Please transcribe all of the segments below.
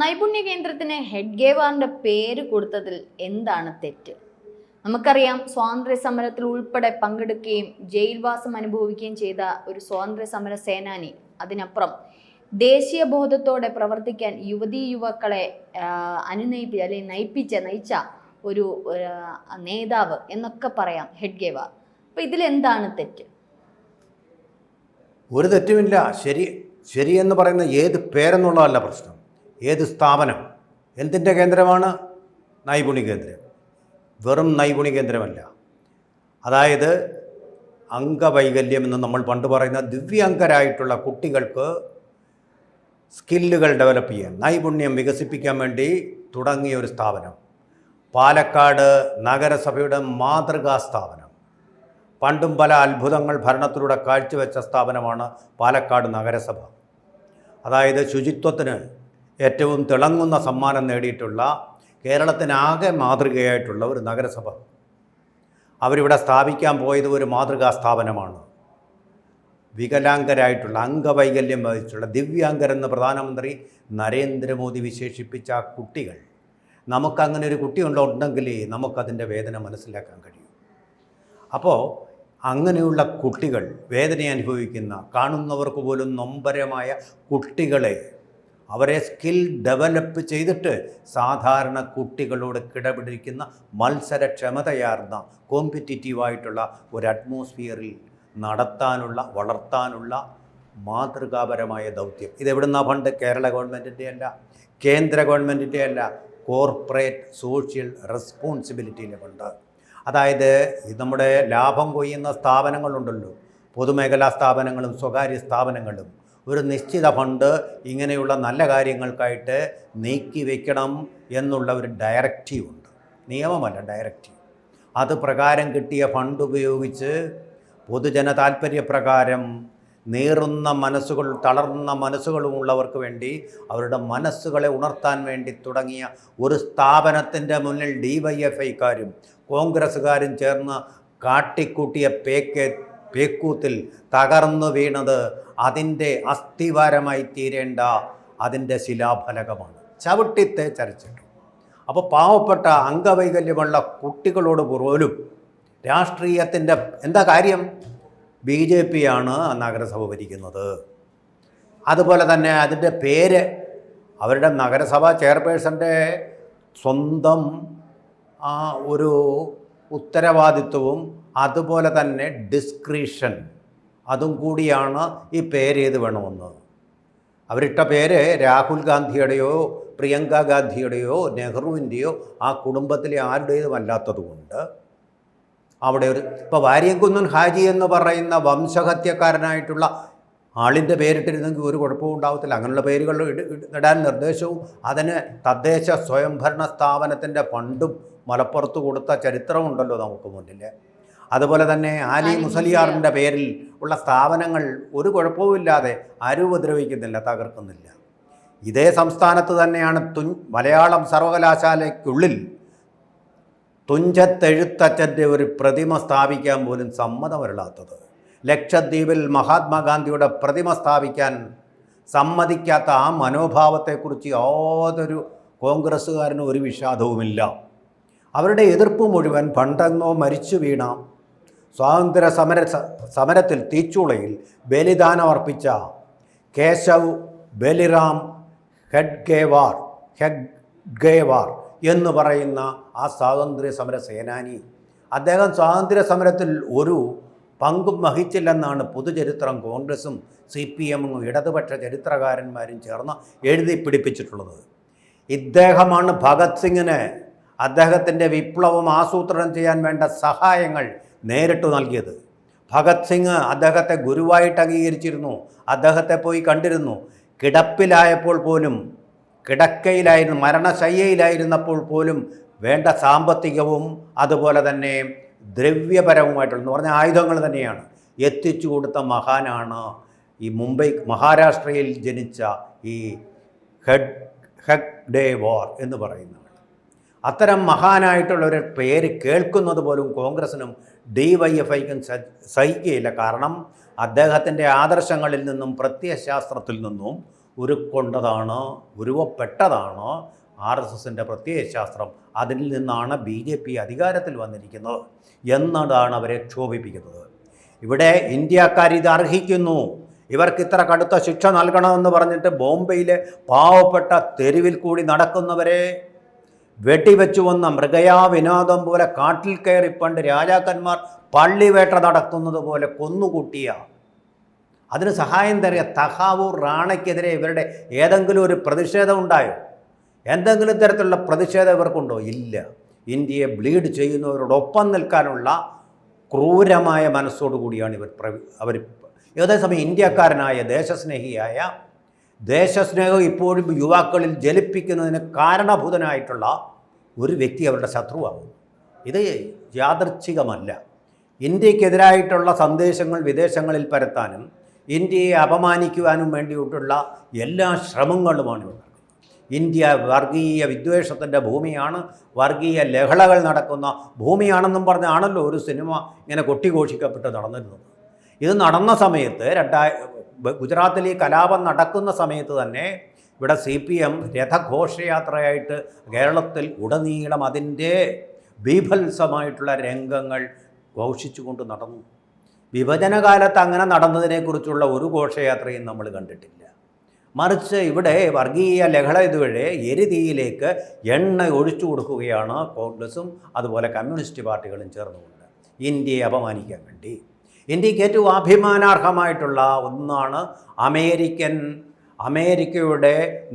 നൈപുണ്യ കേന്ദ്രത്തിന് ഹെഡ് ഗേവാറിന്റെ പേര് കൊടുത്തതിൽ എന്താണ് തെറ്റ്? നമുക്കറിയാം സ്വാതന്ത്ര്യ സമരത്തിൽ ഉൾപ്പെടെ പങ്കെടുക്കുകയും ജയിൽവാസം അനുഭവിക്കുകയും ചെയ്ത ഒരു സ്വാതന്ത്ര്യ സമര സേനാനി. അതിനപ്പുറം ദേശീയ ബോധത്തോടെ പ്രവർത്തിക്കാൻ യുവതീ യുവാക്കളെ അനുനയിപ്പിച്ച അനുനയിപ്പി അല്ലെങ്കിൽ നയിപ്പിച്ച നയിച്ച ഒരു നേതാവ് എന്നൊക്കെ പറയാം ഹെഡ് ഗേവാർ. അപ്പൊ ഇതിലെന്താണ് തെറ്റ്? ഒരു തെറ്റുമില്ല. ശരി ശരിയെന്ന് പറയുന്ന ഏത് പേരെന്നുള്ളതല്ല പ്രശ്നം. ഏത് സ്ഥാപനം? എന്തിന്റെ കേന്ദ്രമാണ്? നൈപുണി കേന്ദ്രം. വെറും നൈപുണി കേന്ദ്രമല്ല. അതായത് അംഗവൈകല്യം എന്ന് നമ്മൾ പണ്ട് പറയുന്ന ദിവ്യാംഗരായിട്ടുള്ള കുട്ടികൾക്ക് സ്കില്ലുകൾ ഡെവലപ്പ് ചെയ്യാൻ നൈപുണ്യം വികസിപ്പിക്കാൻ വേണ്ടി തുടങ്ങിയ ഒരു സ്ഥാപനം. പാലക്കാട് നഗരസഭയുടെ മാതൃകാ സ്ഥാപനം. പണ്ടും പല അത്ഭുതങ്ങൾ ഭരണത്തിലൂടെ കാഴ്ചവെച്ച സ്ഥാപനമാണ് പാലക്കാട് നഗരസഭ. അതായത് ശുചിത്വത്തിന് ഏറ്റവും തിളങ്ങുന്ന സമ്മാനം നേടിയിട്ടുള്ള കേരളത്തിനാകെ മാതൃകയായിട്ടുള്ള ഒരു നഗരസഭ. അവരിവിടെ സ്ഥാപിക്കാൻ പോയത് ഒരു മാതൃകാ സ്ഥാപനമാണ്. വികലാംഗരായിട്ടുള്ള അംഗവൈകല്യം വഹിച്ചുള്ള ദിവ്യാംഗരെന്ന് പ്രധാനമന്ത്രി നരേന്ദ്രമോദി വിശേഷിപ്പിച്ച കുട്ടികൾ. നമുക്കങ്ങനെ ഒരു കുട്ടി ഉണ്ടെങ്കിൽ നമുക്കതിന്റെ വേദന മനസ്സിലാക്കാൻ കഴിയും. അപ്പോൾ അങ്ങനെയുള്ള കുട്ടികൾ വേദന അനുഭവിക്കുന്ന കാണുന്നവർക്ക് പോലും നൊമ്പരമായ കുട്ടികളെ അവരെ സ്കിൽ ഡെവലപ്പ് ചെയ്തിട്ട് സാധാരണ കുട്ടികളോട് കിടപിടിക്കുന്ന മത്സരക്ഷമതയാർന്ന കോമ്പറ്റിറ്റീവായിട്ടുള്ള ഒരു അറ്റ്മോസ്ഫിയറിൽ നടത്താനുള്ള വളർത്താനുള്ള മാതൃകാപരമായ ദൗത്യം. ഇതെവിടുന്ന ഫണ്ട്? കേരള ഗവൺമെന്റിന്റെ അല്ല കേന്ദ്ര ഗവൺമെന്റിന്റെ അല്ല കോർപ്പറേറ്റ് സോഷ്യൽ റെസ്പോൺസിബിലിറ്റിയിലെ ഫണ്ട്. അതായത് നമ്മുടെ ലാഭം കൊയ്യുന്ന സ്ഥാപനങ്ങളുണ്ടല്ലോ. പൊതുമേഖലാ സ്ഥാപനങ്ങളും സ്വകാര്യ സ്ഥാപനങ്ങളും. ഒരു നിശ്ചിത ഫണ്ട് ഇങ്ങനെയുള്ള നല്ല കാര്യങ്ങൾക്കായിട്ട് നീക്കി വയ്ക്കണം എന്നുള്ള ഒരു ഡയറക്റ്റീവ് ഉണ്ട്. നിയമമല്ല ഡയറക്റ്റീവ് അത് പ്രകാരം കിട്ടിയ ഫണ്ട് ഉപയോഗിച്ച് പൊതുജന താല്പര്യപ്രകാരം നീറുന്ന മനസ്സുകൾ തളർന്ന മനസ്സുകളുമുള്ളവർക്ക് വേണ്ടി അവരുടെ മനസ്സുകളെ ഉണർത്താൻ വേണ്ടി തുടങ്ങിയ ഒരു സ്ഥാപനത്തിന്റെ മുന്നിൽ ഡി വൈ എഫ് ഐക്കാരും കോൺഗ്രസ്സുകാരും ചേർന്ന് കാട്ടിക്കൂട്ടിയ പേക്ക് പേക്കൂത്തിൽ തകർന്നു വീണത് അതിന്റെ അസ്ഥിവാരമായി തീരേണ്ട അതിന്റെ ശിലാഫലകമാണ്. ചവിട്ടിത്തെ ചരച്ചിട്ടു. അപ്പോൾ പാവപ്പെട്ട അംഗവൈകല്യമുള്ള കുട്ടികളോട് പോലും രാഷ്ട്രീയത്തിന്റെ എന്താ കാര്യം? ബി ജെ പിയാണ് നഗരസഭ ഭരിക്കുന്നത്. അതുപോലെ തന്നെ അതിന്റെ പേര് അവരുടെ നഗരസഭ ചെയർപേഴ്സന്റെ സ്വന്തം ആ ഒരു ഉത്തരവാദിത്വവും അതുപോലെ തന്നെ ഡിസ്ക്രിഷൻ അതും കൂടിയാണ് ഈ പേര് ഏത് വേണമെന്ന്. അവരിട്ട പേര് രാഹുൽ ഗാന്ധിയുടെയോ പ്രിയങ്ക ഗാന്ധിയുടെയോ നെഹ്റുവിന്റെയോ ആ കുടുംബത്തിലെ ആരുടേതും അല്ലാത്തതുകൊണ്ട് അവിടെ ഒരു ഇപ്പോൾ വാര്യംകുന്നൻ ഹാജി എന്ന് പറയുന്ന വംശഹത്യക്കാരനായിട്ടുള്ള ആളിന്റെ പേരിട്ടിരുന്നെങ്കിൽ ഒരു കുഴപ്പവും ഉണ്ടാവത്തില്ല. അങ്ങനെയുള്ള പേരുകൾ ഇട- ഇട- ഇടാൻ നിർദ്ദേശവും അതിന് തദ്ദേശ സ്വയംഭരണ സ്ഥാപനത്തിന്റെ ഫണ്ടും മലപ്പുറത്ത് കൊടുത്ത ചരിത്രമുണ്ടല്ലോ നമുക്ക് മുന്നിൽ. അതുപോലെ തന്നെ ആലി മുസലിയാറിന്റെ പേരിൽ ഉള്ള സ്ഥാപനങ്ങൾ ഒരു കുഴപ്പവുമില്ലാതെ ആരും ഉപദ്രവിക്കുന്നില്ല തകർക്കുന്നില്ല. ഇതേ സംസ്ഥാനത്ത് തന്നെയാണ് തുൻ മലയാളം സർവകലാശാലയ്ക്കുള്ളിൽ തുഞ്ചത്തെഴുത്തച്ഛന്റെ ഒരു പ്രതിമ സ്ഥാപിക്കാൻ പോലും സമ്മതമരുളാത്തത്. ലക്ഷദ്വീപിൽ മഹാത്മാഗാന്ധിയുടെ പ്രതിമ സ്ഥാപിക്കാൻ സമ്മതിക്കാത്ത ആ മനോഭാവത്തെക്കുറിച്ച് യാതൊരു കോൺഗ്രസ്സുകാരനും ഒരു വിഷാദവുമില്ല. അവരുടെ എതിർപ്പ് മുഴുവൻ പണ്ടെന്നോ മരിച്ചു വീണ. സ്വാതന്ത്ര്യ സമര സമരത്തിൽ തീച്ചുളയിൽ ബലിദാനമർപ്പിച്ച കേശവ് ബലിറാം ഹെഡ്ഗേവാർ ഹെഡ്ഗേവാർ എന്ന് പറയുന്ന ആ സ്വാതന്ത്ര്യ സമര സേനാനി. അദ്ദേഹം സ്വാതന്ത്ര്യ സമരത്തിൽ ഒരു പങ്കും വഹിച്ചില്ലെന്നാണ് പൊതുചരിത്രം കോൺഗ്രസും സി പി എമ്മും ഇടതുപക്ഷ ചരിത്രകാരന്മാരും ചേർന്ന് എഴുതി പിടിപ്പിച്ചിട്ടുള്ളത്. ഇദ്ദേഹമാണ് ഭഗത് സിംഗിന് അദ്ദേഹത്തിന്റെ വിപ്ലവം ആസൂത്രണം ചെയ്യാൻ വേണ്ട സഹായങ്ങൾ നേരിട്ട് നൽകിയത്. ഭഗത് സിംഗ് അദ്ദേഹത്തെ ഗുരുവായിട്ട് അംഗീകരിച്ചിരുന്നു. അദ്ദേഹത്തെ പോയി കണ്ടിരുന്നു. കിടപ്പിലായപ്പോൾ പോലും കിടക്കയിലായിരുന്നു മരണശയ്യയിലായിരുന്നപ്പോൾ പോലും വേണ്ട സാമ്പത്തികവും അതുപോലെ തന്നെ ദ്രവ്യപരവുമായിട്ടുള്ള എന്ന് പറഞ്ഞ ആയുധങ്ങൾ തന്നെയാണ്. എത്തിച്ചു കൊടുത്ത മഹാനാണ് ഈ മുംബൈ മഹാരാഷ്ട്രയിൽ ജനിച്ച ഈ ഹെഡ് ഹെഡ് ഡേ വാർ എന്ന് പറയുന്നവർ അത്തരം മഹാനായിട്ടുള്ള ഒരു പേര് കേൾക്കുന്നത് പോലും കോൺഗ്രസിനും ഡി വൈ എഫ് ഐക്കും സഹിക്കുകയില്ല. കാരണം അദ്ദേഹത്തിന്റെ ആദർശങ്ങളിൽ നിന്നും പ്രത്യയശാസ്ത്രത്തിൽ നിന്നും ഉരുക്കൊണ്ടതാണ് ഉരുവപ്പെട്ടതാണ് ആർ എസ് എസിന്റെ പ്രത്യയശാസ്ത്രം. അതിൽ നിന്നാണ് ബി ജെ പി അധികാരത്തിൽ വന്നിരിക്കുന്നത് എന്നതാണ് അവരെ ക്ഷോഭിപ്പിക്കുന്നത്. ഇവിടെ ഇന്ത്യക്കാർ ഇത് അർഹിക്കുന്നു. ഇവർക്ക് ഇത്ര കടുത്ത ശിക്ഷ നൽകണമെന്ന് പറഞ്ഞിട്ട് ബോംബെയിലെ പാവപ്പെട്ട തെരുവിൽ കൂടി നടക്കുന്നവരെ വെടിവെച്ചു വന്ന മൃഗയാ വിനോദം പോലെ കാട്ടിൽ കയറി പണ്ട് രാജാക്കന്മാർ പള്ളിവേട്ട നടത്തുന്നത് പോലെ കൊന്നുകൂട്ടിയ. അതിന് സഹായം തരിക തഹാവൂർ റാണയ്ക്കെതിരെ ഇവരുടെ ഏതെങ്കിലും ഒരു പ്രതിഷേധം ഉണ്ടായോ? എന്തെങ്കിലും തരത്തിലുള്ള പ്രതിഷേധം ഇവർക്കുണ്ടോ? ഇല്ല. ഇന്ത്യയെ ബ്ലീഡ് ചെയ്യുന്നവരോടൊപ്പം നിൽക്കാനുള്ള ക്രൂരമായ മനസ്സോടുകൂടിയാണ് ഇവർ പ്രവി അവർ അതേസമയം ഇന്ത്യക്കാരനായ ദേശസ്നേഹിയായ ദേശസ്നേഹം ഇപ്പോഴും യുവാക്കളിൽ ജലിപ്പിക്കുന്നതിന് കാരണഭൂതനായിട്ടുള്ള ഒരു വ്യക്തി അവരുടെ ശത്രുവാകും. ഇത് യാദർച്ഛികമല്ല ഇന്ത്യക്കെതിരായിട്ടുള്ള സന്ദേശങ്ങൾ വിദേശങ്ങളിൽ പരത്താനും ഇന്ത്യയെ അപമാനിക്കുവാനും വേണ്ടിയിട്ടുള്ള എല്ലാ ശ്രമങ്ങളുമാണ് ഇവിടെ. ഇന്ത്യ വർഗീയ വിദ്വേഷത്തിന്റെ ഭൂമിയാണ്. വർഗീയ ലഹളകൾ നടക്കുന്ന ഭൂമിയാണെന്നും പറഞ്ഞാണല്ലോ ഒരു സിനിമ ഇങ്ങനെ കൊട്ടിഘോഷിക്കപ്പെട്ട് നടന്നിരുന്നത്. ഇത് നടന്ന സമയത്ത് രണ്ടായി ഗുജറാത്തിൽ ഈ കലാപം നടക്കുന്ന സമയത്ത് തന്നെ ഇവിടെ സി പി എം രഥഘോഷയാത്രയായിട്ട് കേരളത്തിൽ ഉടനീളം അതിന്റെ ബീഭത്സമായിട്ടുള്ള രംഗങ്ങൾ ഘോഷിച്ചുകൊണ്ട് നടന്നു. വിഭജനകാലത്ത് അങ്ങനെ നടന്നതിനെക്കുറിച്ചുള്ള ഒരു ഘോഷയാത്രയും നമ്മൾ കണ്ടിട്ടില്ല. മറിച്ച് ഇവിടെ വർഗീയ ലഹള ഇതുവഴി എരുതിയിലേക്ക് എണ്ണ ഒഴിച്ചു കൊടുക്കുകയാണ് കോൺഗ്രസും അതുപോലെ കമ്മ്യൂണിസ്റ്റ് പാർട്ടികളും ചേർന്നുകൊണ്ട്. ഇന്ത്യയെ അപമാനിക്കാൻ വേണ്ടി. ഇന്ത്യയ്ക്ക് ഏറ്റവും അഭിമാനാർഹമായിട്ടുള്ള ഒന്നാണ് അമേരിക്കൻ അമേരിക്കയുടെ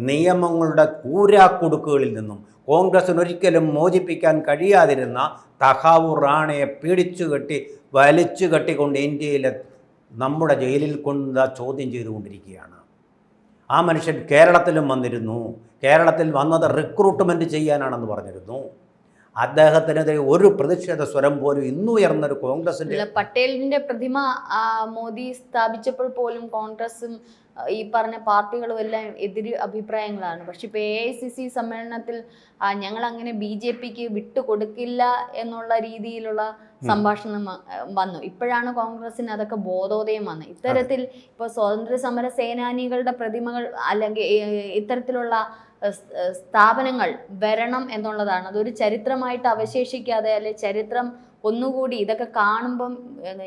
നിയമങ്ങളുടെ കൂരാക്കുടുക്കുകളിൽ നിന്നും കോൺഗ്രസിന് ഒരിക്കലും മോചിപ്പിക്കാൻ കഴിയാതിരുന്ന തഹാവൂർ റാണയെ പിടിച്ചു കെട്ടി വലിച്ചു കെട്ടിക്കൊണ്ട് ഇന്ത്യയിലെ നമ്മുടെ ജയിലിൽ കൊണ്ട് ചോദ്യം ചെയ്തുകൊണ്ടിരിക്കുകയാണ്. ആ മനുഷ്യൻ കേരളത്തിലും വന്നിരുന്നു. കേരളത്തിൽ വന്നത് റിക്രൂട്ട്മെന്റ് ചെയ്യാനാണെന്ന് പറഞ്ഞിരുന്നു. അദ്ദേഹത്തിനെതിരെ ഒരു പ്രതിഷേധ സ്വരം പോലും ഇന്ന് ഉയർന്നൊരു കോൺഗ്രസിന്റെ പട്ടേലിന്റെ പ്രതിമ മോദി സ്ഥാപിച്ചപ്പോൾ പോലും കോൺഗ്രസും ഈ പറഞ്ഞ പാർട്ടികളും എല്ലാം എതിര് അഭിപ്രായങ്ങളാണ്. പക്ഷെ ഇപ്പൊ എ ഐ സി സി സമ്മേളനത്തിൽ ഞങ്ങൾ അങ്ങനെ ബി ജെ പിക്ക് വിട്ടുകൊടുക്കില്ല എന്നുള്ള രീതിയിലുള്ള സംഭാഷണം വന്നു. ഇപ്പോഴാണ് കോൺഗ്രസിന് അതൊക്കെ ബോധോദയം വന്നത്. ഇത്തരത്തിൽ ഇപ്പൊ സ്വാതന്ത്ര്യ സമര സേനാനികളുടെ പ്രതിമകൾ അല്ലെങ്കിൽ ഇത്തരത്തിലുള്ള സ്ഥാപനങ്ങൾ വരണം എന്നുള്ളതാണ്. അതൊരു ചരിത്രമായിട്ട് അവശേഷിക്കാതെ അല്ലെ ചരിത്രം ഒന്നുകൂടി ഇതൊക്കെ കാണുമ്പം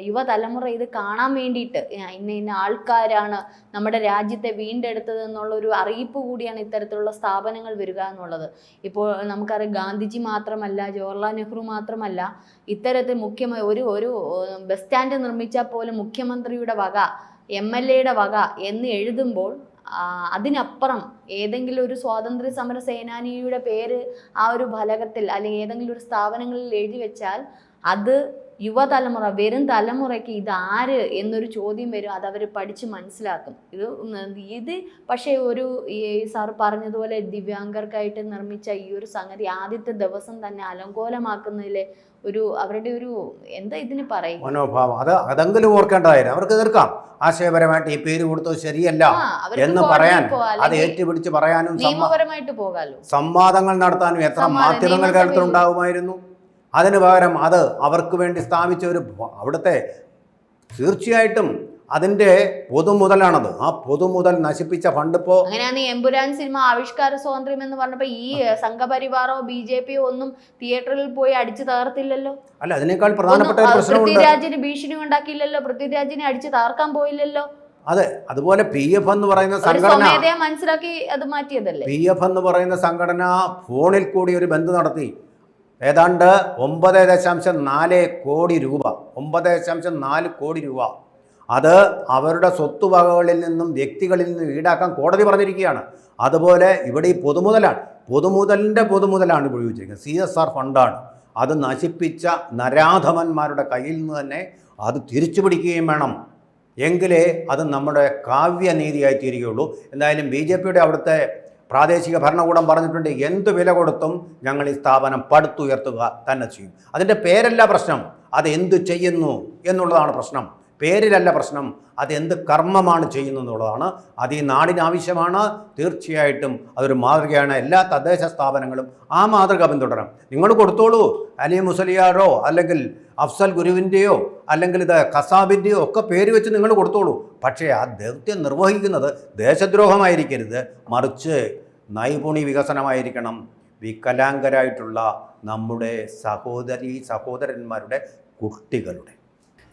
യുവതലമുറ ഇത് കാണാൻ വേണ്ടിയിട്ട് ഇന്ന ഇന്ന ആൾക്കാരാണ് നമ്മുടെ രാജ്യത്തെ വീണ്ടെടുത്തത് എന്നുള്ളൊരു അറിയിപ്പ് കൂടിയാണ് ഇത്തരത്തിലുള്ള സ്ഥാപനങ്ങൾ വരിക എന്നുള്ളത്. ഇപ്പോൾ നമുക്കറിയാം ഗാന്ധിജി മാത്രമല്ല ജവഹർലാൽ നെഹ്റു മാത്രമല്ല ഇത്തരത്തിൽ മുഖ്യമ ഒരു ഒരു ബസ് സ്റ്റാൻഡ് നിർമ്മിച്ചാൽ പോലും മുഖ്യമന്ത്രിയുടെ വക എം എൽ എയുടെ വക എന്ന് എഴുതുമ്പോൾ അതിനപ്പുറം ഏതെങ്കിലും ഒരു സ്വാതന്ത്ര്യ സമര സേനാനിയുടെ പേര് ആ ഒരു ഫലകത്തിൽ അല്ലെങ്കിൽ ഏതെങ്കിലും ഒരു സ്ഥാപനങ്ങളിൽ എഴുതി വെച്ചാൽ അത് യുവതലമുറ വരും തലമുറയ്ക്ക് ഇതാര് എന്നൊരു ചോദ്യം വരും. അതവർ പഠിച്ച് മനസ്സിലാക്കും. ഇത് ഇത് പക്ഷേ ഒരു ഈ സാർ പറഞ്ഞതുപോലെ ദിവ്യാംഗർക്കായിട്ട് നിർമ്മിച്ച ഈ ഒരു സംഗതി ആദ്യത്തെ ദിവസം തന്നെ അലങ്കോലമാക്കുന്നതിലെ ഒരു അവരുടെ ഒരു എന്താ ഇതിന് പറയും മനോഭാവം. അത് അതെങ്കിലും ഓർക്കേണ്ടതായിരുന്നു. അവർക്ക് എതിർക്കാം. ആശയപരമായിട്ട് ഈ പേര് കൊടുത്തത് ശരിയല്ല എന്ന് പറയാൻ അത് ഏറ്റുപിടിച്ച് പറയാനും നിയമപരമായിട്ട് പോകാലോ? സംവാദങ്ങൾ നടത്താനും എത്ര മാധ്യമങ്ങൾ കേരളത്തിലുണ്ടാകുമായിരുന്നു അതിന് പകരം അത് അവർക്ക് വേണ്ടി സ്ഥാപിച്ച ഒരു അവിടുത്തെ തീർച്ചയായിട്ടും അതിന്റെ പൊതുമുതലാണത്. ആ പൊതുമുതൽ നശിപ്പിച്ച ഫണ്ട് ഇപ്പോ അങ്ങനെയാണ് എമ്പുരാൻ സിനിമ ആവിഷ്കാര സ്വാതന്ത്ര്യം എന്ന് പറഞ്ഞപ്പോ ഈ സംഘപരിവാറോ ബി ജെ പിയോ ഒന്നും തിയേറ്ററിൽ പോയി അടിച്ചു തകർത്തില്ലല്ലോ? അല്ല അതിനേക്കാൾ പ്രധാനപ്പെട്ട പൃഥ്വിരാജിന് ഭീഷണി ഉണ്ടാക്കിയില്ലല്ലോ? പൃഥ്വിരാജിനെ അടിച്ചു തകർക്കാൻ പോയില്ലല്ലോ? അതെ അതുപോലെ പി എഫ് എന്ന് പറയുന്ന സംഘടന മനസ്സിലാക്കി അത് മാറ്റിയതല്ലേ? പി എഫ് എന്ന് പറയുന്ന സംഘടന ഫോണിൽ കൂടി ഒരു ബന്ധം നടത്തി. ഏതാണ്ട് ഒമ്പത് ദശാംശം നാല് കോടി രൂപ. ഒമ്പത് ദശാംശം നാല് കോടി രൂപ. അത് അവരുടെ സ്വത്തുവകകളിൽ നിന്നും വ്യക്തികളിൽ നിന്നും ഈടാക്കാൻ കോടതി പറഞ്ഞിരിക്കുകയാണ്. അതുപോലെ ഇവിടെ ഈ പൊതുമുതലാണ് പൊതുമുതലിന്റെ പൊതുമുതലാണ് ഉപയോഗിച്ചിരിക്കുന്നത്. സി എസ് ആർ ഫണ്ടാണ്. അത് നശിപ്പിച്ച നരാധമന്മാരുടെ കയ്യിൽ നിന്ന് തന്നെ അത് തിരിച്ചു പിടിക്കുകയും വേണം. എങ്കിലേ അത് നമ്മുടെ കാവ്യനീതിയായി തീരുകയുള്ളൂ. എന്തായാലും ബി ജെ പിയുടെ അവിടുത്തെ പ്രാദേശിക ഭരണകൂടം പറഞ്ഞിട്ടുണ്ട് എന്ത് വില കൊടുത്തും ഞങ്ങൾ ഈ സ്ഥാപനം പടുത്തുയർത്തുക തന്നെ ചെയ്യും. അതിന്റെ പേരല്ല പ്രശ്നം. അത് എന്തു ചെയ്യുന്നു എന്നുള്ളതാണ് പ്രശ്നം. പേരിലല്ല പ്രശ്നം. അതെന്ത് കർമ്മമാണ് ചെയ്യുന്നതെന്നുള്ളതാണ്. അത് ഈ നാടിനാവശ്യമാണ് തീർച്ചയായിട്ടും അതൊരു മാതൃകയാണ് എല്ലാ തദ്ദേശ സ്ഥാപനങ്ങളും. ആ മാതൃക പിന്തുടരണം. നിങ്ങൾ കൊടുത്തോളൂ. അലി മുസലിയാരോ അല്ലെങ്കിൽ അഫ്സൽ ഗുരുവിന്റെയോ അല്ലെങ്കിൽ ഇത് ഖസാബിന്റെയോ ഒക്കെ പേര് വെച്ച് നിങ്ങൾ കൊടുത്തോളൂ. പക്ഷേ ആ ദൗത്യം നിർവഹിക്കുന്നത് ദേശദ്രോഹമായിരിക്കരുത്. മറിച്ച് നൈപുണി വികസനമായിരിക്കണം. വികലാംഗരായിട്ടുള്ള നമ്മുടെ സഹോദരി സഹോദരന്മാരുടെ കുട്ടികളുടെ